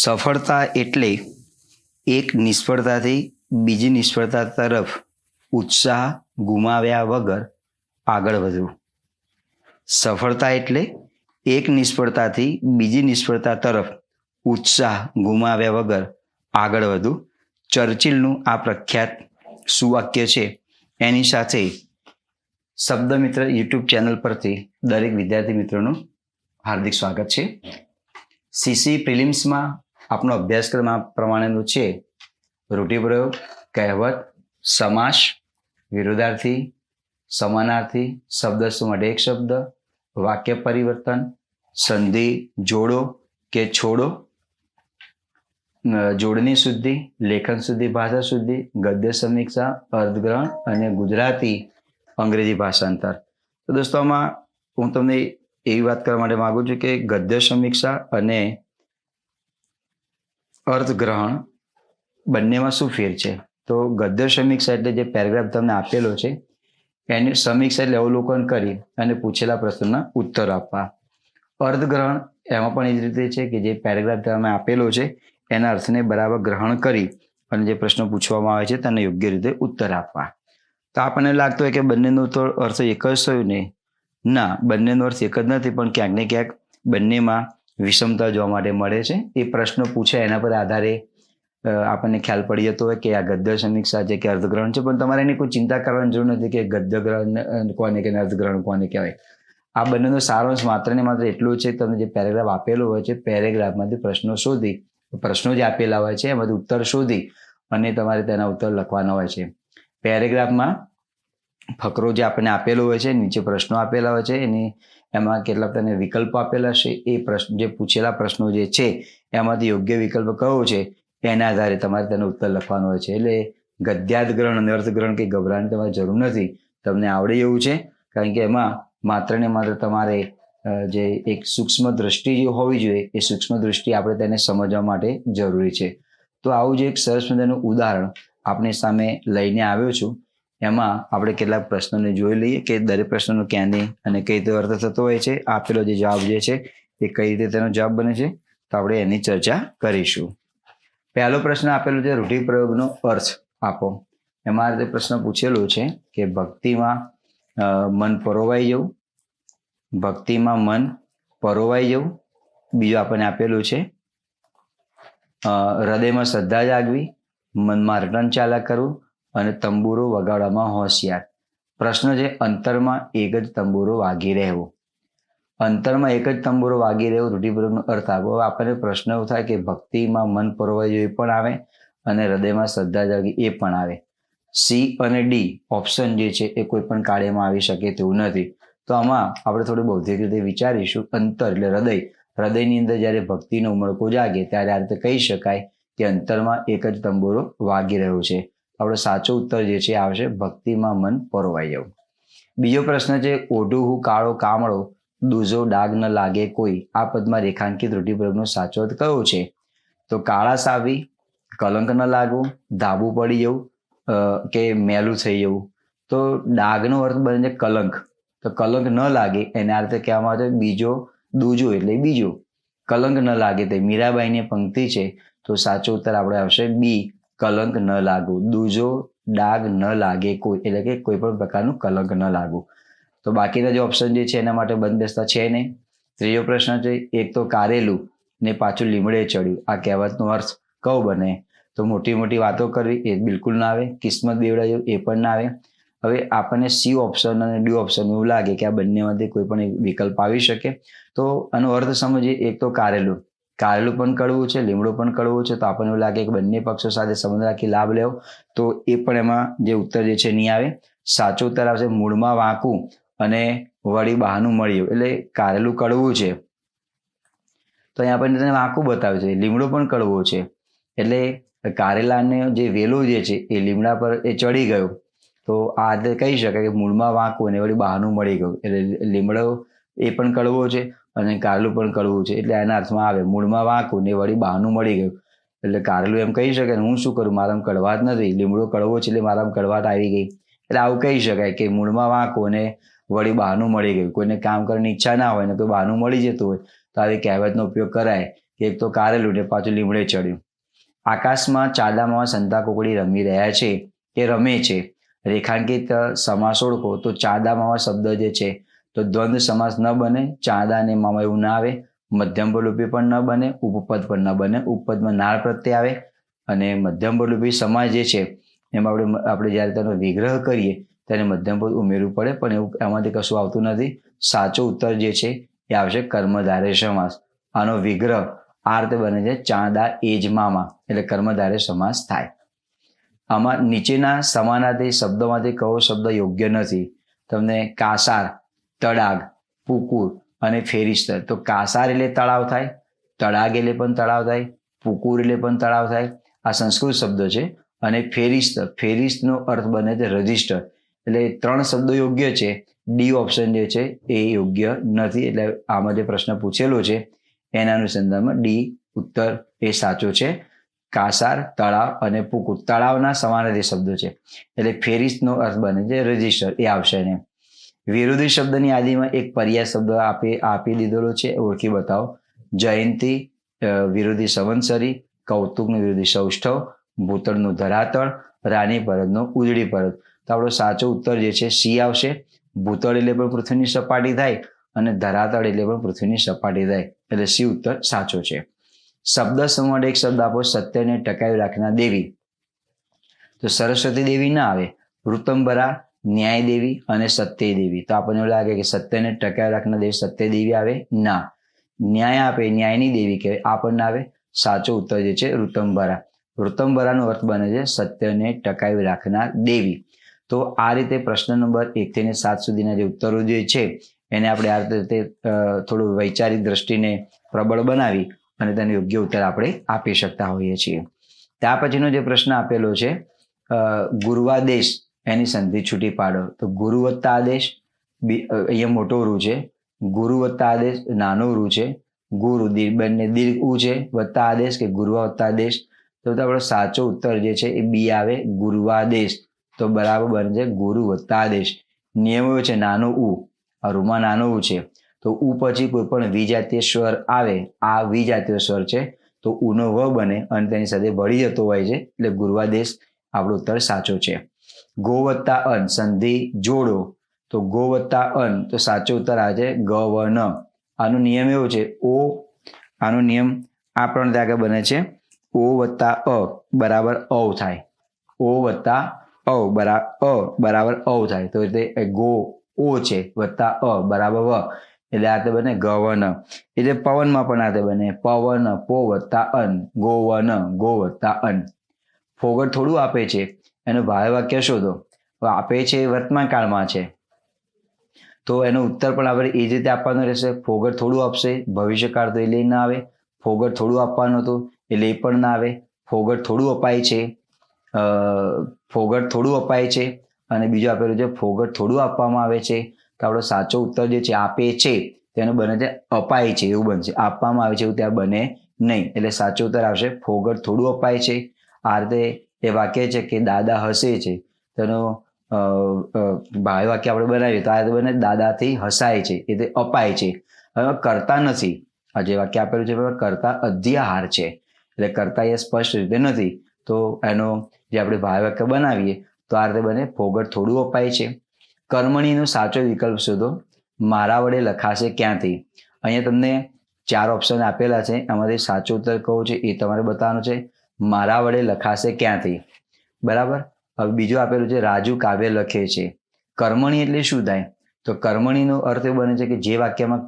સફળતા એટલે એક નિષ્ફળતાથી બીજી નિષ્ફળતા તરફ ઉત્સાહ ગુમાવ્યા વગર આગળ વધવું. સફળતા એટલે એક નિષ્ફળતાથી બીજી નિષ્ફળતા તરફ ઉત્સાહ ગુમાવ્યા વગર આગળ વધવું. ચર્ચિલનું આ પ્રખ્યાત સુવાક્ય છે. એની સાથે શબ્દ મિત્ર યુટ્યુબ ચેનલ પરથી દરેક વિદ્યાર્થી મિત્રોનું હાર્દિક સ્વાગત છે. સીસી પ્રિલિમ્સમાં આપનો અભ્યાસક્રમ આ પ્રમાણેનો છે. રૂઢિપ્રયોગ કહેવત, સમાસ વિરોધાર્થી સમાનાર્થી, શબ્દ માટે એક શબ્દ? વાક્ય પરિવર્તન, સંધિ, જોડો કે છોડો? જોડની શુદ્ધિ, લેખન શુદ્ધિ, ભાષા શુદ્ધિ, ગદ્ય સમીક્ષા, અર્થગ્રહણ અને ગુજરાતી અંગ્રેજી ભાષાંતર તો દોસ્તો, આમાં હું તમને એવી વાત કરવા માટે માગું છું કે ગદ્ય સમીક્ષા અને અર્થગ્રહણ બંનેમાં શું ફેર છે? તો ગદ્ય સમીક્ષા એટલે જે પેરેગ્રાફ તમને આપેલો છે, એની સમીક્ષા એટલે અવલોકન કરી અને પૂછેલા પ્રશ્નના ઉત્તર આપવા. અર્થગ્રહણ એમાં પણ એ જ રીતે છે કે જે પેરેગ્રાફ તમે આપેલો છે, એના અર્થને બરાબર ગ્રહણ કરી અને જે પ્રશ્નો પૂછવામાં આવે છે તેને યોગ્ય રીતે ઉત્તર આપવા. તો આપણને લાગતું હોય કે બંનેનો તો અર્થ એક જ થયું ને? ના, બંનેનો અર્થ એક જ નથી, પણ ક્યાંક ને ક્યાંક બંનેમાં વિષમતા જોવા માટે મળે છે. એ પ્રશ્નો પૂછે એના પર આધારે આપણને ખ્યાલ પડી જતો હોય કે આ ગદ્ય સમીક્ષા છે કે અર્ધગ્રહણ છે. પણ તમારે એની કોઈ ચિંતા કરવાની જરૂર નથી કે ગદ્ય ગ્રહણ કોને કે અર્ધગ્રહણ કોને કહેવાય. આ બંનેનો સારાંશ માત્ર ને માત્ર એટલું છે. તમને જે પેરેગ્રાફ આપેલો હોય છે, પેરેગ્રાફમાંથી પ્રશ્નો શોધી, પ્રશ્નો જે આપેલા હોય છે, એમાંથી ઉત્તર શોધી અને તમારે તેના ઉત્તર લખવાના હોય છે. પેરેગ્રાફમાં ફકરો જે આપણને આપેલો હોય છે, નીચે પ્રશ્નો આપેલા હોય છે, એની એમાં કેટલાક તને વિકલ્પ આપેલા છે? એ પ્રશ્ન, જે પૂછેલા પ્રશ્નો જે છે, એમાંથી યોગ્ય વિકલ્પ કયો છે? એના આધારે તમારે તેનો ઉત્તર લખવાનો હોય છે. એટલે ગદ્યાર્થગ્રહણ અને અર્થગ્રહણ કે ગભરાની તમારે જરૂર નથી. તમને આવડે એવું છે? કારણ કે એમાં માત્ર ને માત્ર તમારે જે એક સૂક્ષ્મ દ્રષ્ટિ જે હોવી જોઈએ, એ સૂક્ષ્મ દ્રષ્ટિ આપણે તેને સમજવા માટે જરૂરી છે. તો આવું જ એક સરસ મજાનું ઉદાહરણ આપણી સામે લઈને આવ્યો છું. એમાં આપણે કેટલાક પ્રશ્નોને જોઈ લઈએ કે દરેક પ્રશ્નનો ક્યાંની અને કઈ રીતે અર્થ થતો હોય છે આપેલો જે જવાબ જે છે, એ કઈ રીતે તેનો જવાબ બને છે, તો આપણે એની ચર્ચા કરીશું. પહેલો પ્રશ્ન આપેલો છે, રૂઢિપ્રયોગનો અર્થ આપો. એમાં તે પ્રશ્ન પૂછેલો છે કે ભક્તિમાં મન પરોવાઈ જવું, ભક્તિમાં મન પરોવાઈ જવું. બીજું આપણને આપેલું છે હૃદયમાં શ્રદ્ધા જાગવી, મનમાં રટન ચાલક કરવું અને તંબુરો વગાડવામાં હોશિયાર. પ્રશ્ન છે, અંતરમાં એક જ તંબુરો વાગી રહેવો. અંતરમાં એક જ તંબુરો વાગી રહેવું, રૂઢિપ્રયોગનો અર્થ આપો આપણને પ્રશ્ન એવો થાય કે ભક્તિમાં મન પરોવાઈ જોઈએ પણ આવે અને હૃદયમાં શ્રદ્ધા જાગી એ પણ આવે. સી અને ડી ઓપ્શન જે છે એ કોઈ પણ કાર્યમાં આવી શકે તેવું નથી. તો આમાં આપણે થોડું બૌદ્ધિક રીતે વિચારીશું. અંતર એટલે હૃદય. હૃદયની અંદર જ્યારે ભક્તિનો ઉમળકો જાગે ત્યારે આ રીતે કહી શકાય કે અંતરમાં એક જ તંબુરો વાગી રહ્યો છે. આપણો સાચો ઉત્તર જે છે આવશે ભક્તિમાં મન પરોવાઈ જવું. બીજો પ્રશ્ન છે, ઓઢું હું કાળો કામળો, દૂજો ડાગ ન લાગે કોઈ, આ પદમાં રેખાંકિત રૂઢિપ્રયોગનો સાચો અર્થ કયો છે? તો કાળા સાવી, કલંક ન લાગવું, ધાબું પડી જવું કે મેલું થઈ જવું. તો ડાગનો અર્થ બને છે કલંક. તો કલંક ન લાગે, એને રીતે કહેવામાં આવે છે, બીજો, દૂજો એટલે બીજો. કલંક ન લાગે તે મીરાબાઈની પંક્તિ છે, તો સાચો ઉત્તર આપણે આવશે બી. કલંક ન લાગવું દૂજો ડાગ ન લાગે કોઈ. એટલે કે કોઈ પણ પ્રકારનું કલંક ન લાગવું તો બાકીના જે ઓપ્શન જે છે એના માટે બંધ બેસતા છે નહીં. ત્રીજો પ્રશ્ન છે, એક તો કારેલું ને પાછું લીમડે ચડ્યું. આ કહેવતનો અર્થ કયો બને. તો મોટી મોટી વાતો કરવી એ બિલકુલ ના આવે. કિસ્મત બેવડાયું એ પણ ના આવે. હવે આપણને સી ઓપ્શન અને ડી ઓપ્શન એવું લાગે કે આ બંનેમાંથી કોઈ પણ વિકલ્પ આવી શકે. તો આનો અર્થ સમજીએ, એક તો કારેલું. કારેલું પણ કડવું છે, લીમડું પણ કડવું છે, તો આપણને એવું લાગે કે બંને પક્ષો સાથે સંબંધ રાખી લાભ લેવો. તો એ પણ એમાં જે ઉત્તર જે છે નહીં આવે. સાચો ઉત્તર આવશે મૂળમાં વાંકું અને વળી બહાનું મળ્યું. એટલે કારેલું કડવું છે. તો અહીંયા આપણને તેને વાંકું બતાવે છે. લીમડો પણ કડવો છે. એટલે કારેલાને જે વેલો જે છે એ લીમડા પર એ ચડી ગયો. તો આ રીતે કહી શકાય કે મૂળમાં વાંકું અને વળી બહાનું મળી ગયું. એટલે લીમડો એ પણ કડવો છે. અને કારેલું પણ કડવું છે. એટલે એના અર્થમાં આવે. મૂળમાં વાંકું ને વળી બહાનું મળી ગયું. એટલે કારેલું એમ કહી શકે હું શું કરું? મારામાં કડવાટ નથી. લીમડો કડવો છે એટલે મારામાં કડવાટ આવી ગઈ. એટલે આવું કહી શકાય કે મૂળમાં વાંકું ને વળી બહાનું મળી ગયું. કોઈને કામ કરવાની ઈચ્છા ના હોય ને કોઈ બહાનું મળી જતું હોય, તો આવી કહેવતનો ઉપયોગ કરાય કે એક તો કારેલું ને પાછું લીમડે ચડ્યું. આકાશમાં ચાંદામાં સંતા કોકડી રમી રહ્યા છે. કે રમે છે. રેખાંકિત સમાસ ઓળખો તો ચાંદામાં શબ્દ જે છે તો દ્વંદ્વ સમાસ ન બને, ચાંદા અને મામા એવું ના આવે, મધ્યમ બલુપી પણ ન બને, ઉપપદ પણ ન બને, ઉપપદમાં નાળ પ્રત્યે આવે અને મધ્યમ બલુપી સમાસ જે છે, એમાં આપણે આપણે જ્યારે તેનો વિગ્રહ કરીએ, ત્યારે મધ્યમ પદ ઉમેરવું પડે, પણ એવું એમાંથી કશું આવતું નથી. સાચો ઉત્તર જે છે, એ આવશે કર્મધારે સમાસ. આનો વિગ્રહ આ રીતે બને છે, ચાંદા એજ મામા, એટલે કર્મધારે સમાસ થાય. આમાં નીચેના સમાનાર્થી શબ્દોમાંથી કયો શબ્દ યોગ્ય નથી? તમને કાસાર તડાગ પુકુર અને ફેરિસ્તર તો કાસાર એટલે તળાવ થાય, તળાગ એટલે પણ તળાવ થાય, પુકુર એટલે પણ તળાવ થાય. આ સંસ્કૃત શબ્દો છે અને ફેરિસ્ત ફેરિસ્તનો અર્થ બને છે રજિસ્ટર એટલે ત્રણ શબ્દો યોગ્ય છે. ડી ઓપ્શન જે છે એ યોગ્ય નથી. એટલે આમાં જે પ્રશ્ન પૂછેલો છે, એના અનુસંધાનમાં ડી ઉત્તર એ સાચો છે. કાસાર, તળાવ અને પુકુર. તળાવના સમાનાર્થી શબ્દો છે. એટલે ફેરિસ્તનો અર્થ બને છે રજિસ્ટર એ આવશે ને વિરોધી શબ્દની યાદીમાં એક પર્યાય શબ્દ આપી આપી દીધેલો છે ઓળખી બતાવો. જયંતી વિરોધી સંવત્સરી, કૌતુકનું વિરોધી સૌષ્ઠવ, ભૂતળનું ધરાતળ, રાની પરતનો ઉજળી પરત તો આપણો સાચો ઉત્તર જે છે, સી આવશે. ભૂતળ એટલે પણ પૃથ્વીની સપાટી થાય અને ધરાતળ એટલે પણ પૃથ્વીની સપાટી થાય. એટલે સી ઉત્તર સાચો છે. શબ્દ સંવાદ એક શબ્દ આપો, સત્યને ટકાવી રાખનાર દેવી. તો સરસ્વતી દેવી ના આવે. ઋતંબરા ન્યાય દેવી અને સત્ય દેવી તો આપણને એવું લાગે કે સત્યને ટકાવી રાખનાર દેવી સત્ય દેવી આવે? ના. ન્યાય આપે, ન્યાયની દેવી કહેવાય. આ પણ આવે સાચો ઉત્તર જે છે ઋતંબરા. ઋતંબરાનો અર્થ બને છે સત્યને ટકાવી રાખનાર દેવી. તો આ રીતે પ્રશ્ન નંબર એકથી ને સાત સુધીના જે ઉત્તરો જે છે, એને આપણે આ રીતે થોડું વૈચારિક દ્રષ્ટિને પ્રબળ બનાવી અને તેનો યોગ્ય ઉત્તર આપણે આપી શકતા હોઈએ છીએ. ત્યાર પછીનો જે પ્રશ્ન આપેલો છે ગુરુવાદેશ એની સંધિ છૂટી પાડો. તો ગુરુ વત્તા આદેશ અહીંયા મોટો રૂ છે. ગુરુ વત્તા આદેશ, નાનો રૂ છે. ગુરુ બંને દીર્ઘ ઉ છે. વત્તા આદેશ કે ગુરુવા આદેશ. તો આપણો સાચો ઉત્તર જે છે એ બી આવે ગુરુવાદેશ તો બરાબર બને છે ગુરુ આદેશ. નિયમો છે નાનો ઉ. આ રૂમાં નાનો ઉ છે. તો ઉ પછી કોઈ પણ વિજાતીય સ્વર આવે, આ વિજાતીય સ્વર છે, તો ઉનો વ બને અને તેની સાથે ભળી જતો હોય છે. એટલે ગુરુવાદેશ આપણો ઉત્તર સાચો છે. ગો વત્તા અન, સંધિ જોડો. તો ગો વત્તા અન, તો સાચો ઉત્તર આવે છે ગ ન આનો નિયમ એવો છે, ઓ, આનો નિયમ આ પ્રમાણે ત્યાં બને છે. ઓ વત્તા અ, બરાબર અવ થાય. ઓ વત્તા અ બરાબર અ, બરાબર અવ થાય. તો એટલે ગો, ઓ છે, વત્તા અ, બરાબર વ. એટલે આ તે બને ગવન એટલે પવનમાં પણ આ તે બને. પવન, પો, વત્તા અન ગોવન ગો વત્તા અન. ફોગટ થોડું આપે છે. એનો ભાવે વાક્ય શોધો આપે છે એ વર્તમાન કાળમાં છે. તો એનો ઉત્તર પણ આપણે એ જ રીતે આપવાનો રહેશે. ફોગટ થોડું આપશે, ભવિષ્યકાળ તો એ લઈ ના આવે. ફોગટ થોડું આપવાનું હતું એટલે એ પણ ના આવે. ફોગટ થોડું અપાય છે ફોગર થોડું અપાય છે, અને બીજું આપેલું છે, ફોગટ થોડું આપવામાં આવે છે. તો આપણો સાચો ઉત્તર જે છે, આપે છે તેનું બને છે અપાય છે, એવું બનશે. આપવામાં આવે છે એવું ત્યાં બને નહીં. એટલે સાચો ઉત્તર આવશે, ફોગટ થોડું અપાય છે. આ રીતે એ વાક્ય છે કે દાદા હસે છે. તેનો અ, વાક્ય આપણે બનાવીએ તો આ બને દાદાથી હસાય છે. એ તે અપાય છે. હવે કરતા નથી. આ જે વાક્ય આપેલું છે કરતા અધ્યાહાર છે. એટલે કરતા એ સ્પષ્ટ રીતે નથી. તો એનો જે આપણે ભાઈ વાક્ય બનાવીએ તો આ રીતે બને ફોગટ થોડું અપાય છે. કર્મણીનો સાચો વિકલ્પ શોધો. મારા વડે લખાશે ક્યાંથી? અહીંયા તમને ચાર ઓપ્શન આપેલા છે. એમાંથી સાચો ઉત્તર કહો છે એ તમારે બતાવવાનો છે. મારા વડે લખાશે ક્યાંથી? બરાબર? હવે બીજું આપેલું છે, રાજુ કાવ્ય લખે છે. કર્મણી એટલે શું થાય? તો કર્મણીનો અર્થ એ બને છે કે જે વાક્યમાં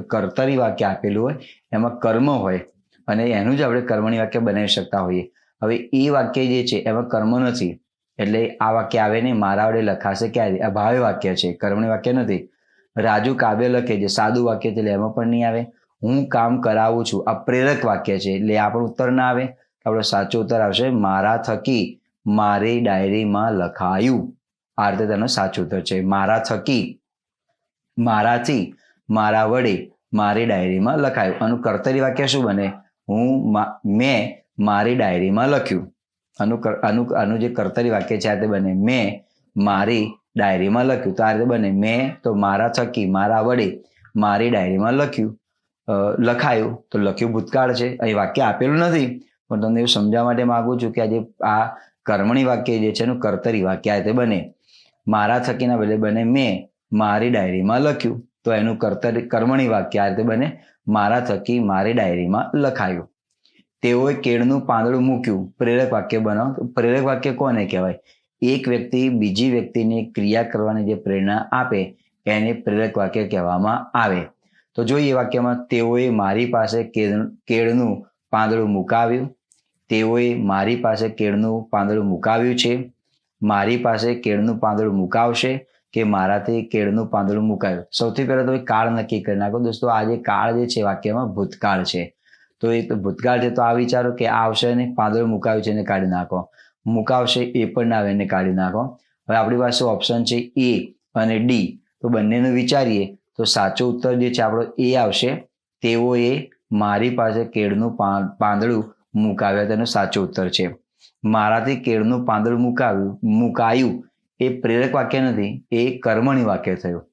કર્તરી વાક્ય આપેલું હોય, એમાં કર્મ હોય. અને એનું જ આપણે કર્મણી વાક્ય બનાવી શકતા હોઈએ. હવે એ વાક્ય જે છે, એમાં કર્મ નથી. એટલે આ વાક્ય આવે નહીં, મારા વડે લખાશે ક્યારે આ ભાવે વાક્ય છે, કર્મણી વાક્ય નથી. રાજુ કાવ્ય લખે છે, સાદું વાક્ય છે, એટલે એમાં પણ નહીં આવે. હું કામ કરાવું છું, આ પ્રેરક વાક્ય છે, એટલે આ પણ ઉત્તર ના આવે. આપણો સાચો ઉત્તર આવશે, મારા થકી મારી ડાયરીમાં લખાયું. આ રીતે તેનો સાચો ઉત્તર છે. મારા થકી મારાથી મારા વડે મારી ડાયરીમાં લખાયું. આનું કર્તરી વાક્ય શું બને? હું મેં મારી ડાયરીમાં લખ્યું. આનું આનું આનું જે કર્તરી વાક્ય છે, આ તે બને. મેં મારી ડાયરીમાં લખ્યું. તો આ રીતે બને. મેં તો મારા થકી મારા વડે મારી ડાયરીમાં લખ્યું. લખાયું. તો લખ્યું ભૂતકાળ છે. અહીં વાક્ય આપેલું નથી. પણ તમને એવું સમજાવવા માટે માગું છું કે આજે આ કર્મણી વાક્ય જે છે એનું કર્તરી વાક્ય આ રીતે બને. મારા થકીના બદલે બને મેં, મારી ડાયરીમાં લખ્યું. તો એનું કર્તરી, કર્મણી વાક્ય આ રીતે બને, મારા થકી મારી ડાયરીમાં લખાયું. તેઓએ કેળનું પાંદડું મૂક્યું. પ્રેરક વાક્ય બનાવ. પ્રેરક વાક્ય કોને કહેવાય? એક વ્યક્તિ બીજી વ્યક્તિને ક્રિયા કરવાની જે પ્રેરણા આપે, એને પ્રેરક વાક્ય કહેવામાં આવે. તો જોઈએ વાક્યમાં તેઓએ મારી પાસે કેળ- કેળનું પાંદડું મુકાવ્યું તેઓએ મારી પાસે કેળનું પાંદડું મુકાવ્યું છે. મારી પાસે કેળનું પાંદડું મુકાવશે કે મારાથી કેળનું પાંદડું મુકાયું. સૌથી પહેલા તો કાળ નક્કી કરી નાખો. દોસ્તો, આ જે કાળ જે છે, વાક્યમાં ભૂતકાળ છે. તો એ તો ભૂતકાળ છે, તો આ વિચારો કે આ આવશે ને પાંદડું મુકાવ્યું છે એને કાઢી નાખો. મુકાવશે એ પણ ના આવે એને કાઢી નાખો. હવે આપણી પાસે ઓપ્શન છે એ અને ડી તો બંનેનું વિચારીએ, તો સાચો ઉત્તર જે છે, આપણો એ આવશે. તેઓએ મારી પાસે કેળનું પાંદડું મુકાવ્યા તેનો સાચો ઉત્તર છે. મારાથી કેળનું પાંદડું મુકાવ્યું, મુકાયું એ પ્રેરક વાક્ય નથી, એ કર્મણી વાક્ય થયું.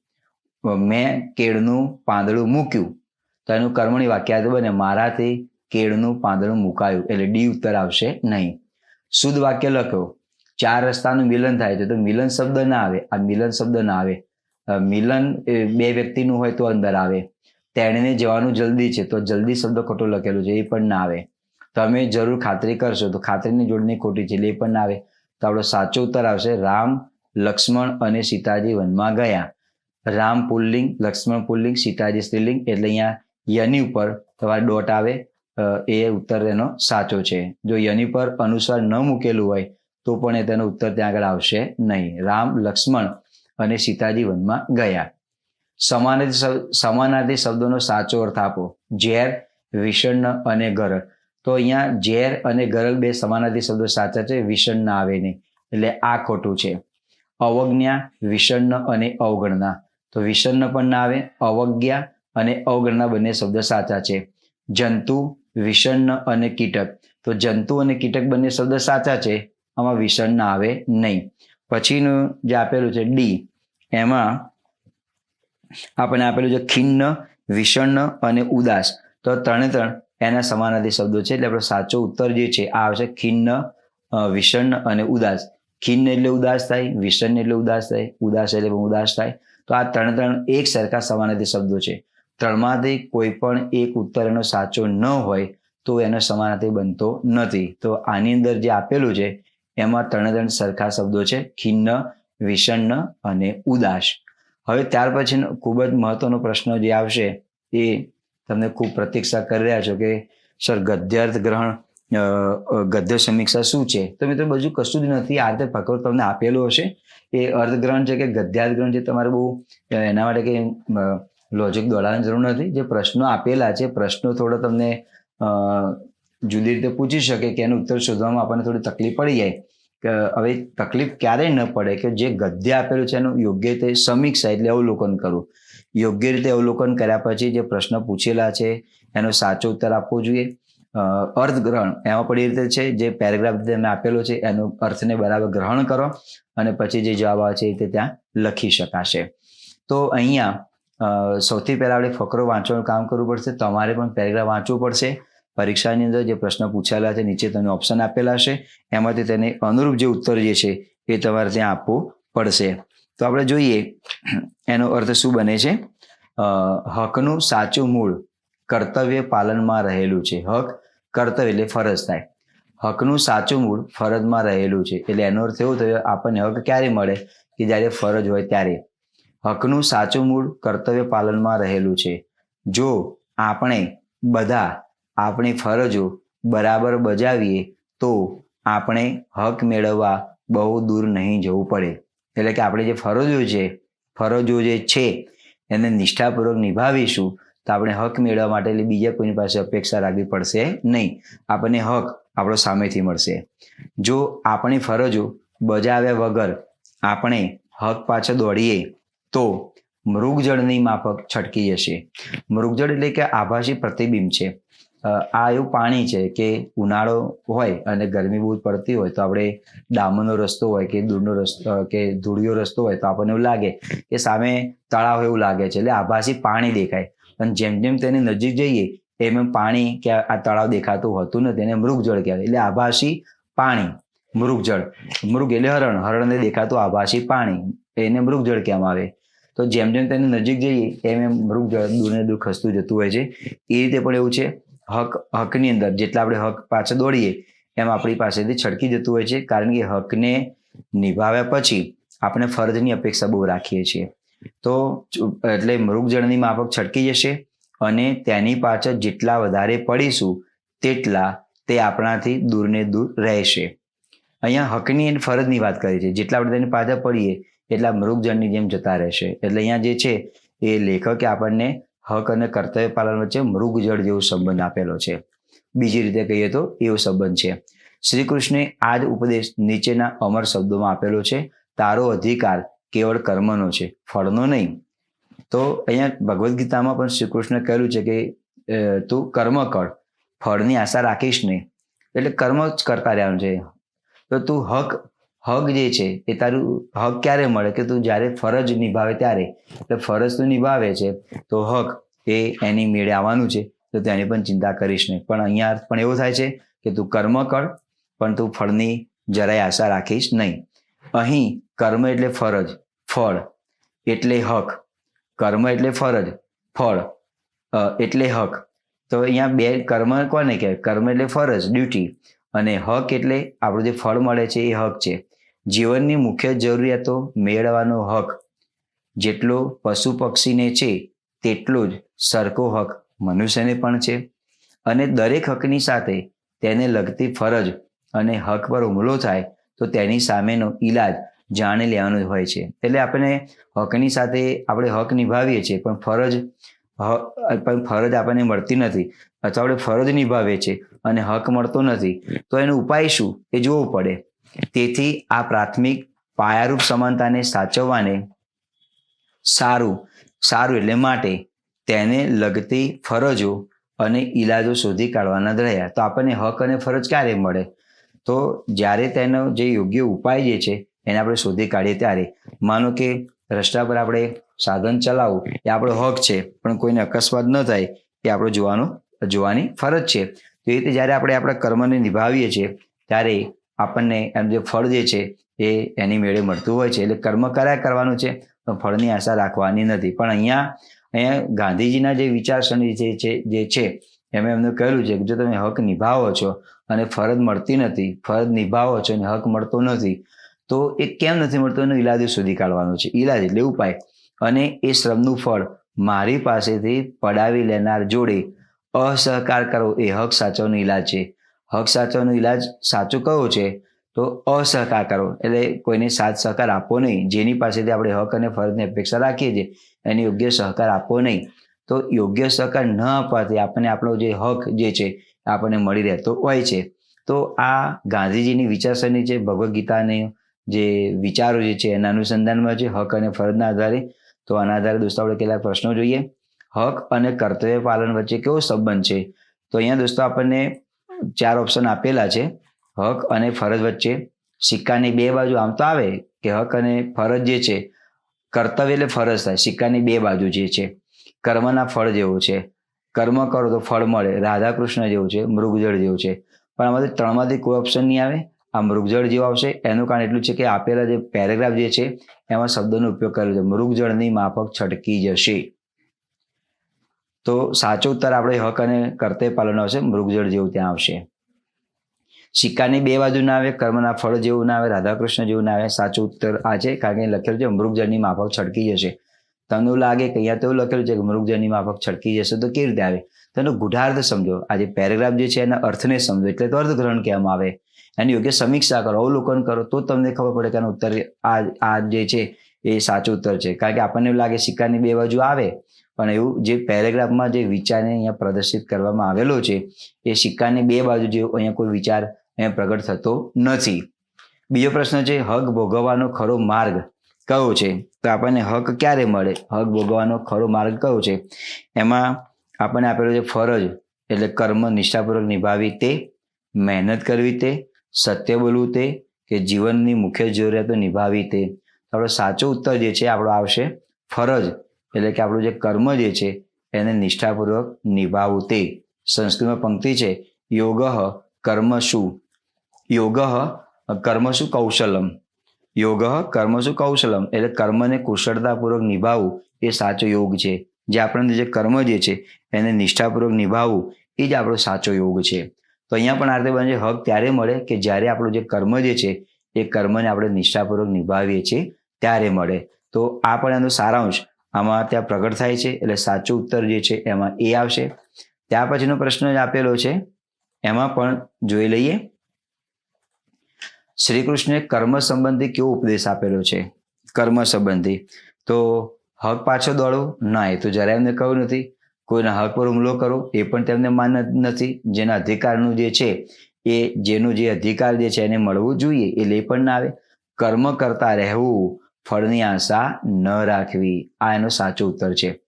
મેં કેળનું પાંદડું મૂક્યું તો એનું કર્મણી વાક્ય બને, મારાથી કેળનું પાંદડું મુકાયું. એટલે ડી ઉત્તર આવશે નહીં. શુદ્ધ વાક્ય લખ્યો ચાર રસ્તાનું મિલન થાય છે તો મિલન શબ્દ ના આવે. આ મિલન શબ્દ ના આવે. મિલન બે વ્યક્તિનું હોય તો અંદર આવે. તેણીને જવાનું જલ્દી છે તો જલ્દી શબ્દ ખોટો લખેલો છે, એ પણ ના આવે. તમે જરૂર ખાતરી કરશો. તો ખાતરીની જોડણી ખોટી છે એટલે એ પણ આવે. તો આપણો સાચો ઉત્તર આવશે રામ, લક્ષ્મણ અને સીતાજી વનમાં ગયા. રામ પુલ્લિંગ, લક્ષ્મણ પુલ્લિંગ, સીતાજી સ્ત્રીલિંગ એટલે અહીંયા યની ઉપર તમારે ડોટ આવે એ ઉત્તર એનો સાચો છે. જો યની પર અનુસ્વાર ન મૂકેલું હોય, તો પણ એ તેનો ઉત્તર ત્યાં આગળ આવશે નહીં. રામ, લક્ષ્મણ અને સીતાજી વનમાં ગયા. સમાનાર્થી સમાનાર્થી શબ્દોનો સાચો અર્થ આપો. ઝેર, વિષણ અને ગરલ તો અહીંયા ઝેર અને ગરલ બે સમાનાર્થી શબ્દો સાચા છે વિષણ આવે નહીં. એટલે આ ખોટું છે. અવજ્ઞા, વિષણ અને અવગણના. તો વિષણ પણ ના આવે, અવજ્ઞા અને અવગણના બંને શબ્દ સાચા છે. જંતુ, વિષણ અને કીટક. તો જંતુ અને કીટક બંને શબ્દ સાચા છે, આમાં વિષણ આવે નહીં. પછીનું જે આપેલું છે, ડી. એમાં આપણને આપેલું છે ખિન્ન, વિષણ અને ઉદાસ. તો ત્રણે ત્રણ એના સમાનાર્થી શબ્દો છે. એટલે આપણો સાચો ઉત્તર જે છે, આ આવશે ખિન્ન વિષણ અને ઉદાસ. ખિન્ન એટલે ઉદાસ થાય, વિષણ એટલે ઉદાસ થાય, ઉદાસ એટલે પણ ઉદાસ થાય. તો આ ત્રણ ત્રણ એક સરખા સમાનાર્થી શબ્દો છે. ત્રણમાંથી કોઈ પણ એક ઉત્તર એનો સાચો ન હોય, તો એનો સમાનાર્થી બનતો નથી. તો આની અંદર જે આપેલું છે, એમાં ત્રણે ત્રણ સરખા શબ્દો છે. ખિન્ન, વિષણ અને ઉદાસ. હવે ત્યાર પછી ખૂબ જ મહત્વનો પ્રશ્ન જે આવશે એ તમને ખૂબ પ્રતીક્ષા કરી રહ્યા છો કે, સર, ગદ્યાર્થ ગ્રહણ ગદ્ય સમીક્ષા શું છે? તો મિત્રો બધું કશું જ નથી. આ રીતે ફકરો તમને આપેલું હશે એ અર્થગ્રહણ છે કે ગદ્યાર્થ ગ્રહણ છે તમારે બહુ એના માટે કે લોજિક દોડાવવાની જરૂર નથી. જે પ્રશ્નો આપેલા છે, પ્રશ્નો થોડો તમને જુદી રીતે પૂછી શકે કે એનો ઉત્તર શોધવામાં આપણને થોડી તકલીફ પડી જાય. કે હવે તકલીફ ક્યારેય ન પડે કે જે ગદ્ય આપેલું છે એનું યોગ્ય રીતે સમીક્ષા, એટલે અવલોકન કરવું. યોગ્ય રીતે અવલોકન કર્યા પછી જે પ્રશ્ન પૂછેલા છે, એનો સાચો ઉત્તર આપવો જોઈએ. અર્થગ્રહણ એમાં પણ એ રીતે છે, જે પેરેગ્રાફ તમે આપેલો છે, એનો અર્થને બરાબર ગ્રહણ કરો અને પછી જે જવાબ આવે છે એ રીતે ત્યાં લખી શકાશે. તો અહીંયા સૌથી પહેલાં આપણે ફકરો વાંચવાનું કામ કરવું પડશે, તમારે પણ પેરેગ્રાફ વાંચવું પડશે. પરીક્ષાની અંદર જે પ્રશ્ન પૂછાયેલા છે, નીચે તમને ઓપ્શન આપેલા છે એમાંથી તેને અનુરૂપ જે ઉત્તર જે છે, એ તમારે ત્યાં આપવું પડશે. તો આપણે જોઈએ, એનો અર્થ શું બને છે? હકનું સાચું મૂળ કર્તવ્ય પાલનમાં રહેલું છે. હક કર્તવ્ય એટલે ફરજ થાય. હકનું સાચું મૂળ ફરજમાં રહેલું છે. એટલે એનો અર્થ એવો થયો, આપણને હક ક્યારે મળે? કે જ્યારે ફરજ હોય ત્યારે. હકનું સાચું મૂળ કર્તવ્ય પાલનમાં રહેલું છે. જો આપણે બધા આપણી ફરજો બરાબર બજાવીએ, તો આપણે હક મેળવવા બહુ દૂર નહીં જવું પડે. એટલે કે આપણે જે ફરજો છે ફરજો જે છે, એને નિષ્ઠાપૂર્વક નિભાવીશું, તો આપણે હક મેળવવા માટે બીજા કોઈની પાસે અપેક્ષા રાખવી પડશે નહીં. આપણને હક આપણો સામેથી મળશે. જો આપણી ફરજો બજાવ્યા વગર આપણે હક પાછળ દોડીએ, તો મૃગજળની માફક છટકી જશે. મૃગજળ એટલે કે આભાસી પ્રતિબિંબ છે. આ એવું પાણી છે કે ઉનાળો હોય અને ગરમી બહુ પડતી હોય તો આપણે ડામરનો રસ્તો હોય કે દૂરનો રસ્તો કે ધૂળિયો રસ્તો હોય તો આપણને એવું લાગે કે સામે તળાવ એવું લાગે છે. એટલે આભાસી પાણી દેખાય. અને જેમ જેમ તેની નજીક જઈએ, એમ એમ પાણી કે આ તળાવ દેખાતું હોતું નથી. એને મૃગજળ કહેવાય. એટલે આભાસી પાણી, મૃગજળ. મૃગ એટલે હરણ. હરણને દેખાતું આભાસી પાણી. એને મૃગજળ કહેવામાં આવે. તો જેમ જેમ તેની નજીક જઈએ, એમ એમ મૃગજળ દૂરને દૂર ખસતું જતું હોય છે. એ રીતે પણ એવું છે. હક, હકની અંદર જેટલા આપણે હક પાછળ દોડીએ, એમ આપણી પાસેથી છટકી જતું હોય છે, કારણ કે હકને નિભાવ્યા પછી આપણે ફરજની અપેક્ષા બહુ રાખીએ છીએ. તો એટલે મૃગજળની માફક છટકી જશે અને તેની પાછળ જેટલા વધારે પડીશું, તેટલા તે આપણાથી દૂરને દૂર રહેશે. અહીંયા હકની અને ફરજની વાત કરી છે. જેટલા આપણે તેની પાછળ પડીએ, એટલા મૃગજળની જેમ જતા રહેશે. એટલે અહીંયા જે છે, એ લેખકે આપણને હક અને કર્તવ્ય પાલન વચ્ચે મૃગજળ જેવો સંબંધ આપેલો છે. બીજી રીતે કહીએ તો એવો સંબંધ છે. શ્રી કૃષ્ણે આ જ ઉપદેશ નીચેના અમર શબ્દોમાં આપેલો છે, તારો અધિકાર કેવળ કર્મનો છે, ફળનો નહીં. તો અહીંયા ભગવદ્ ગીતામાં પણ શ્રી કૃષ્ણ કહેલું છે કે તું કર્મ કર, ફળની આશા રાખીશ નહીં. એટલે કર્મ જ કરતા રહેવાનું છે. તો તું હક હક જે છે, એ તારું હક ક્યારે મળે? કે તું જ્યારે ફરજ નિભાવે ત્યારે. એટલે ફરજ તું નિભાવે છે, તો હક એ એની મેળે આવવાનું છે, તો તેની પણ ચિંતા કરીશ નહીં. પણ અહીંયા પણ એવું થાય છે કે તું કર્મ કર, પણ તું ફળની જરાય આશા રાખીશ નહીં. અહીં કર્મ એટલે ફરજ, ફળ એટલે હક. કર્મ એટલે ફરજ, ફળ એટલે હક. તો અહીંયા બે કર્મ કોને કહેવાય? કર્મ એટલે ફરજ, ડ્યુટી. અને હક એટલે આપણું જે ફળ મળે છે એ હક છે. જીવનની મુખ્ય જરૂરિયાતો મેળવવાનો હક. જેટલો પશુ પક્ષીને છે, તેટલો જ સરખો હક મનુષ્યને પણ છે. અને દરેક હકની સાથે તેને લગતી ફરજ અને હક પર હુમલો થાય, તો તેની સામેનો ઈલાજ જાણી લેવાનો હોય છે. એટલે આપણે હકની સાથે આપણે હક નિભાવીએ છીએ, પણ ફરજ પણ ફરજ આપણને મળતી નથી. અથવા આપણે ફરજ નિભાવીએ છીએ અને હક મળતો નથી. તો એનો ઉપાય શું? એ જોવું પડે. તેથી આ પ્રાથમિક પાયારૂપ સમાનતાને સાચવવાને સારું સારું એટલે માટે તેને લગતી ફરજો અને ઈલાજો શોધી કાઢવાના રહ્યા. તો આપણને હક અને ફરજ ક્યારે મળે? તો જ્યારે તેનો જે યોગ્ય ઉપાય જે છે, એને આપણે શોધી કાઢીએ ત્યારે. માનો કે રસ્તા પર આપણે સાધન ચલાવવું એ આપણો હક છે, પણ કોઈને અકસ્માત ન થાય એ આપણે જોવાનો, જોવાની ફરજ છે. તો એ રીતે જ્યારે આપણે આપણા કર્મને નિભાવીએ છીએ, ત્યારે આપણને એમ જે ફળ જે છે એ એની મેળે મળતું હોય છે. એટલે કર્મ કર્યા કરવાનું છે પણ ફળની આશા રાખવાની નથી. પણ અહીંયા અહીંયા ગાંધીજીના જે વિચારસરણી જે છે જે છે, એમાં એમને કહેલું છે કે જો તમે હક નિભાવો છો અને ફરજ મળતી નથી, ફરજ નિભાવો છો અને હક મળતો નથી, તો એ કેમ નથી મળતો? એનો ઈલાજ શોધી કાઢવાનો છે. ઈલાજ એટલે ઉપાય. અને એ શ્રમનું ફળ મારી પાસેથી પડાવી લેનાર જોડે અસહકાર કરવો એ હક સાચવવાનો ઈલાજ છે. હક સાચવવાનો ઈલાજ સાચો કયો છે? તો અસહકાર કરો. એટલે કોઈને સાથ સહકાર આપવો નહીં. જેની પાસેથી આપણે હક અને ફરજની અપેક્ષા રાખીએ છીએ, એને યોગ્ય સહકાર આપવો નહીં. તો યોગ્ય સહકાર ન આપવાથી આપણને આપણો જે હક જે છે આપણને મળી રહેતો હોય છે. તો આ ગાંધીજીની વિચારસરણી છે, ભગવદ્ ગીતાની જે વિચારો જે છે, એના અનુસંધાનમાં છે, હક અને ફરજના આધારે. તો આના આધારે દોસ્તો આપણે કેટલાક પ્રશ્નો જોઈએ. હક અને કર્તવ્ય પાલન વચ્ચે કેવો સંબંધ છે? તો અહીંયા દોસ્તો આપણને ચાર ઓપ્શન આપેલા છે. હક અને ફરજ વચ્ચે. સિક્કાની બે બાજુ આમ તો આવે કે હક અને ફરજ જે છે, કર્તવ્ય એટલે ફરજ થાય. સિક્કાની બે બાજુ જે છે, કર્મના ફળ જેવું છે. કર્મ કરો તો ફળ મળે. રાધા કૃષ્ણ જેવું છે, મૃગજળ જેવું છે. પણ આમાંથી ત્રણમાંથી કોઈ ઓપ્શન નહીં આવે. આ મૃગજળ જેવું આવશે. એનું કારણ એટલું છે કે આપેલા જે પેરેગ્રાફ જે છે, એમાં શબ્દોનો ઉપયોગ કર્યો છે. મૃગજળની માફક છટકી જશે. તો સાચો ઉત્તર આપણે હક અને કરતે પાલન આવશે. મૃગજળ જેવું ત્યાં આવશે. સિક્કાની બે બાજુ ના આવે, કર્મના ફળ જેવું ના આવે, રાધાકૃષ્ણ જેવું ના આવે. સાચો ઉત્તર આ છે, કારણ કે લખેલું છે, મૃગજળની માફક છટકી જશે. તમને લાગે કે અહીંયા તો એવું લખેલું છે કે મૃગજળની માફક છટકી જશે, તો કેવી રીતે આવે? તેનો ગુઢાર્થ સમજો. આ જે પેરેગ્રાફ જે છે, એના અર્થને સમજો. એટલે તો અર્થગ્રહણ કહેવામાં આવે. એની યોગ્ય સમીક્ષા કરો, અવલોકન કરો, તો તમને ખબર પડે કે આનો ઉત્તર આ આ જે છે, એ સાચો ઉત્તર છે. કારણ કે આપણને એવું લાગે સિક્કાની બે બાજુ આવે પણ એવું જે પેરેગ્રાફમાં જે વિચારને અહીંયા પ્રદર્શિત કરવામાં આવેલો છે, એ સિક્કાની બે બાજુ જે અહીંયા કોઈ વિચાર અહીંયા પ્રગટ થતો નથી. બીજો પ્રશ્ન છે, હક ભોગવવાનો ખરો માર્ગ કયો છે? તો આપણને હક ક્યારે મળે? હક ભોગવવાનો ખરો માર્ગ કયો છે? એમાં આપણને આપેલો છે ફરજ, એટલે કર્મ નિષ્ઠાપૂર્વક નિભાવી તે, મહેનત કરવી તે, સત્ય બોલવું તે, કે જીવનની મુખ્ય જરૂરિયાતો નિભાવી તે આપણો સાચો ઉત્તર જે છે, આપણો આવશે ફરજ. એટલે કે આપણું જે કર્મ જે છે, એને નિષ્ઠાપૂર્વક નિભાવવું તે. સંસ્કૃતમાં પંક્તિ છે, યોગ કર્મશુ યોગ કર્મશુ કૌશલમ. યોગ કર્મશુ કૌશલમ. એટલે કર્મને કુશળતાપૂર્વક નિભાવવું એ સાચો યોગ છે. જે આપણને જે કર્મ જે છે, એને નિષ્ઠાપૂર્વક નિભાવવું એ જ આપણો સાચો યોગ છે. તો અહીંયા પણ આ રીતે બને હક ત્યારે મળે કે જ્યારે આપણું જે કર્મ જે છે, એ કર્મને આપણે નિષ્ઠાપૂર્વક નિભાવીએ છીએ, ત્યારે મળે. તો આ પણ એનો સારાંશ આમાં ત્યાં પ્રગટ થાય છે એટલે સાચો ઉત્તર જે છે એમાં એ આવશે. ત્યાર પછીનો પ્રશ્ન જ આપેલો છે, એમાં પણ જોઈ લઈએ. શ્રી કૃષ્ણે કર્મ સંબંધી કેવો ઉપદેશ આપેલો છે? કર્મ સંબંધી. તો હક પાછો દોડો? ના, એ તો જરા એમને કહ્યું નથી. કોઈના હક પર હુમલો કરો, એ પણ તેમને માન નથી. જેના અધિકારનું જે છે, એ જેનું જે અધિકાર જે છે એને મળવું જોઈએ, એ લે પણ ના આવે. કર્મ કરતા રહેવું ફળની આશા ન રાખવી. આ એનો સાચો ઉત્તર છે.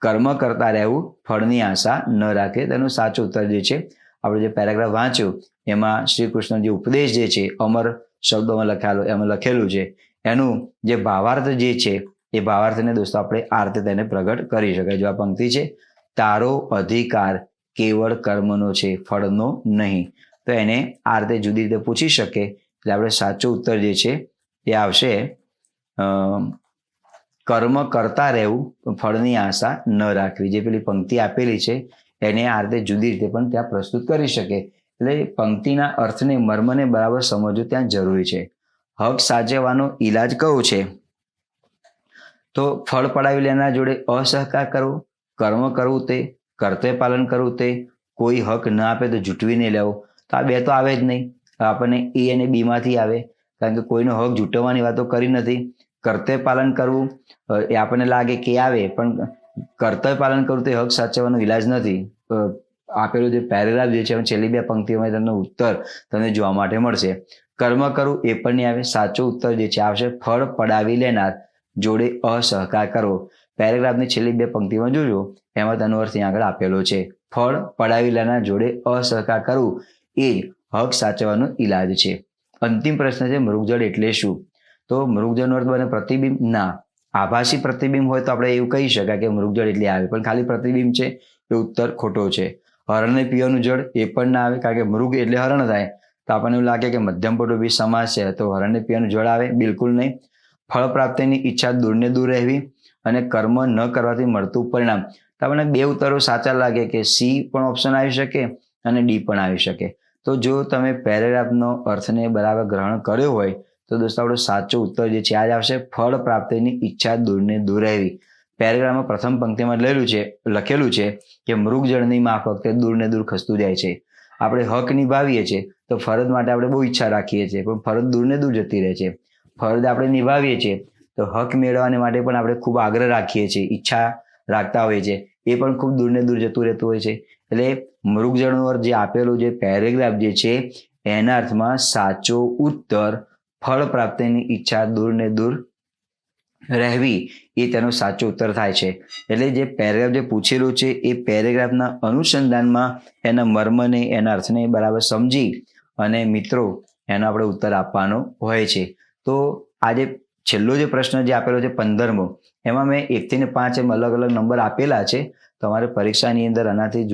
કર્મ કરતા રહેવું ફળની આશા ન રાખે તેનો સાચો ઉત્તર જે છે, આપણે જે પેરેગ્રાફ વાંચ્યો, એમાં શ્રી કૃષ્ણ જે ઉપદેશ જે છે, અમર શબ્દોમાં લખાયેલો, એમાં લખેલું છે, એનું જે ભાવાર્થ જે છે, એ ભાવાર્થને દોસ્તો આપણે આ રીતે તેને પ્રગટ કરી શકાય. જો આ પંક્તિ છે, તારો અધિકાર કેવળ કર્મનો છે, ફળનો નહીં. તો એને આ રીતે જુદી રીતે પૂછી શકે, એટલે આપણે સાચો ઉત્તર જે છે, એ આવશે કર્મ કરતા રહેવું ફળની આશા ન રાખવી. જે પેલી પંક્તિ આપેલી છે, એને આ રીતે જુદી રીતે પણ ત્યાં પ્રસ્તુત કરી શકે. એટલે પંક્તિના અર્થને, મર્મને બરાબર સમજવું ત્યાં જરૂરી છે. હક સાચવવાનો ઈલાજ કયો છે? તો ફળ પડાવી લેનાર જોડે અસહકાર કરવો, કર્મ કરવું તે, કર્તવ્ય પાલન કરવું તે, કોઈ હક ન આપે તો જૂટવીને લેવો. તો આ બે તો આવે જ નહીં. આપણને એ અને બીમાંથી આવે. કારણ કે કોઈનો હક જૂટવવાની વાતો કરી નથી. કર્તવ્ય પાલન કરવું એ આપણને લાગે કે આવે, પણ કર્તવ્ય પાલન કરવું તે હક સાચવવાનો ઈલાજ નથી. આપેલું જે પેરેગ્રાફ જે છે છેલ્લી બે પંક્તિઓમાં તમને ઉત્તર તમને જોવા માટે મળશે. કર્મ કરવું એ પણ નહીં આવે, સાચો ઉત્તર જે છે આવશે, ફળ પડાવી લેનાર જોડે અસહકાર કરવો પેરેગ્રાફની છેલ્લી બે પંક્તિમાં જોજો, એમાં તેનો અર્થ આગળ આપેલો છે. ફળ પડાવી લેનાર જોડે અસહકાર કરવું એ હક સાચવવાનો ઈલાજ છે. અંતિમ પ્રશ્ન છે મૃગજળ એટલે શું? તો મૃગજળનો અર્થ બને પ્રતિબિંબ. ના, આભાસી પ્રતિબિંબ હોય તો આપણે એવું કહી શકાય કે મૃગજળ એટલે આવે, પણ ખાલી પ્રતિબિંબ છે એ ઉત્તર ખોટો છે. હરણને પીવાનું જળ એ પણ ના આવે, કારણ કે મૃગ એટલે હરણ થાય. તો આપણને એવું લાગે કે મધ્યમ બી સમાસ છે, તો હરણને પીવાનું જળ આવે? બિલકુલ નહીં. ફળ પ્રાપ્તિની ઈચ્છા દૂરને દૂર રહેવી અને કર્મ ન કરવાથી મળતું પરિણામ. તો આપણને બે ઉત્તરો સાચા લાગે કે સી પણ ઓપ્શન આવી શકે અને ડી પણ આવી શકે. તો જો તમે પેરેગ્રાફનો અર્થને બરાબર ગ્રહણ કર્યો હોય તો દોસ્તો, આપણો સાચો ઉત્તર જે છે આ જ આવશે, ફળ પ્રાપ્તિની ઈચ્છા દૂરને દૂર રહેવી. પેરેગ્રાફમાં પ્રથમ પંક્તિમાં લેલું છે, લખેલું છે કે મૃગજળની માફક વખતે દૂરને દૂર ખસતું જાય છે. આપણે હક નિભાવીએ છીએ, તો ફરજ માટે આપણે બહુ ઈચ્છા રાખીએ છીએ, પણ ફરજ દૂરને દૂર જતી રહે છે. ફરજ આપણે નિભાવીએ છીએ, તો હક મેળવવાને માટે પણ આપણે ખૂબ આગ્રહ રાખીએ છીએ, ઈચ્છા રાખતા હોઈએ છીએ. એ પણ ખૂબ દૂરને દૂર જતું રહેતું હોય છે. એટલે મૃગજળનો અર્થ જે આપેલું જે પેરેગ્રાફ જે છે, એના અર્થમાં સાચો ઉત્તર ફળ પ્રાપ્તિની ઈચ્છા દૂરને દૂર રહેવી એ તેનો સાચો ઉત્તર થાય છે. એટલે જે પેરેગ્રાફ જે પૂછેલું છે, એ પેરેગ્રાફના અનુસંધાનમાં એના મર્મને, એના અર્થને બરાબર સમજી અને મિત્રો, એનો આપણે ઉત્તર આપવાનો હોય છે. તો આજે છેલ્લો જે પ્રશ્ન જે આપેલો છે, પંદરમો, એમાં મેં એકથી ને પાંચ એમ અલગ અલગ નંબર આપેલા છે. તમારે પરીક્ષાની અંદર આનાથી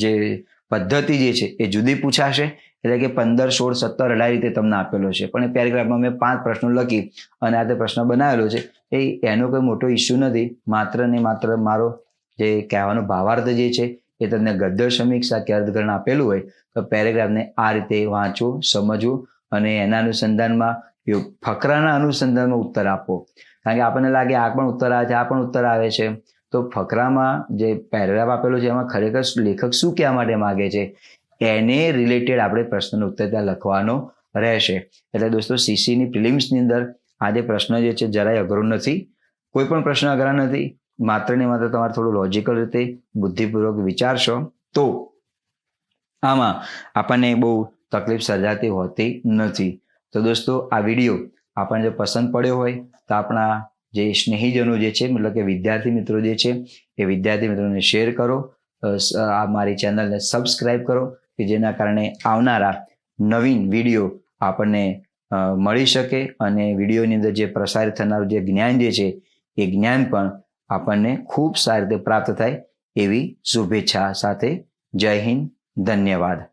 જે પદ્ધતિ જે છે, એ જુદી પૂછાશે. એટલે કે પંદર, સોળ, સત્તર અઢાર રીતે તમને આપેલો છે. પણ એ પેરેગ્રાફમાં મેં પાંચ પ્રશ્નો લખી અને આ તે પ્રશ્ન બનાવેલો છે. એ એનો કોઈ મોટો ઇસ્યુ નથી. માત્ર ને માત્ર મારો જે કહેવાનો ભાવાર્થ જે છે, એ તમને ગદ્ય સમીક્ષા કે અર્થગ્રહણ આપેલું હોય, તો પેરેગ્રાફને આ રીતે વાંચવું સમજવું અને એના અનુસંધાનમાં ફકરાના અનુસંધાનમાં ઉત્તર આપો. કારણ કે આપણને લાગે આ પણ ઉત્તર આવે છે, આ પણ ઉત્તર આવે છે. તો ફકરામાં જે પેરેગ્રાફ આપેલો છે, એમાં ખરેખર લેખક શું કહેવા માટે માગે છે? એને રિલેટેડ આપણે પ્રશ્નનો ઉત્તર ત્યાં લખવાનો રહેશે. એટલે દોસ્તો સીસીની પ્રિલિમ્સની અંદર આ જે પ્રશ્ન જે છે જરાય અઘરો નથી. કોઈ પણ પ્રશ્ન અઘરા નથી. માત્ર ને માત્ર તમારે થોડું લોજિકલ રીતે બુદ્ધિપૂર્વક વિચારશો તો આમાં આપણને બહુ તકલીફ સર્જાતી હોતી નથી. તો દોસ્તો, આ વીડિયો આપણને જો પસંદ પડ્યો હોય તો આપણા જે સ્નેહીજનો જે છે, મતલબ કે વિદ્યાર્થી મિત્રો જે છે, એ વિદ્યાર્થી મિત્રોને શેર કરો. આ મારી ચેનલને સબસ્ક્રાઈબ કરો. કે જેના કારણે આવનારા નવીન વીડિયો આપણને મળી શકે અને વિડીયોની અંદર જે પ્રસારિત થનારું જે જ્ઞાન જે છે, એ જ્ઞાન પણ આપણને ખૂબ સારી રીતે પ્રાપ્ત થાય એવી શુભેચ્છા સાથે જય હિન્દ, ધન્યવાદ.